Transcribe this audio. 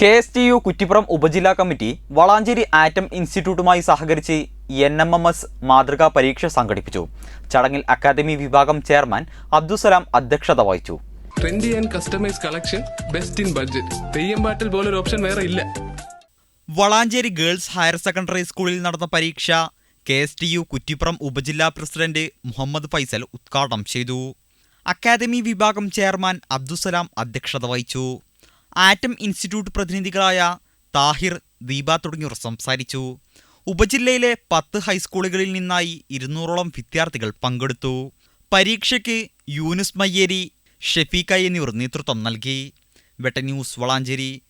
K S T U Kuttippuram ഉപജില്ലാ committee Valanchery atom ഇൻസ്റ്റിറ്റ്യൂട്ടുമായി സഹകരിച്ച് N M M S മാതൃകാ പരീക്ഷ സംഘടിപ്പിച്ചു. ചടങ്ങിൽ അക്കാദമി വിഭാഗം ചെയർമാൻ അബ്ദുസലാം അധ്യക്ഷത വഹിച്ചു. Trendy and customise collection best in budget Theyyam പാട്ടിൽ പോലൊരു ഓപ്ഷൻ വേറെ ഇല്ല. വളാഞ്ചേരി ഗേൾസ് ഹയർ സെക്കൻഡറി സ്കൂളിൽ നടന്ന പരീക്ഷ K S T U Kuttippuram ഉപജില്ലാ പ്രസിഡന്റ് മുഹമ്മദ് ഫൈസൽ ഉദ്ഘാടനം ചെയ്തു. അക്കാദമി വിഭാഗം ചെയർമാൻ അബ്ദുസലാം അധ്യക്ഷത വഹിച്ചു. ആറ്റം ഇൻസ്റ്റിറ്റ്യൂട്ട് പ്രതിനിധികളായ താഹിർ ദീപ തുടങ്ങിയവർ സംസാരിച്ചു. ഉപജില്ലയിലെ പത്ത് ഹൈസ്കൂളുകളിൽ നിന്നായി ഇരുന്നൂറോളം വിദ്യാർത്ഥികൾ പങ്കെടുത്തു. പരീക്ഷയ്ക്ക് യൂനുസ് മയ്യേരി ഷെഫീഖ എന്നിവർ നേതൃത്വം നൽകി. വെട്ട ന്യൂസ് വളാഞ്ചേരി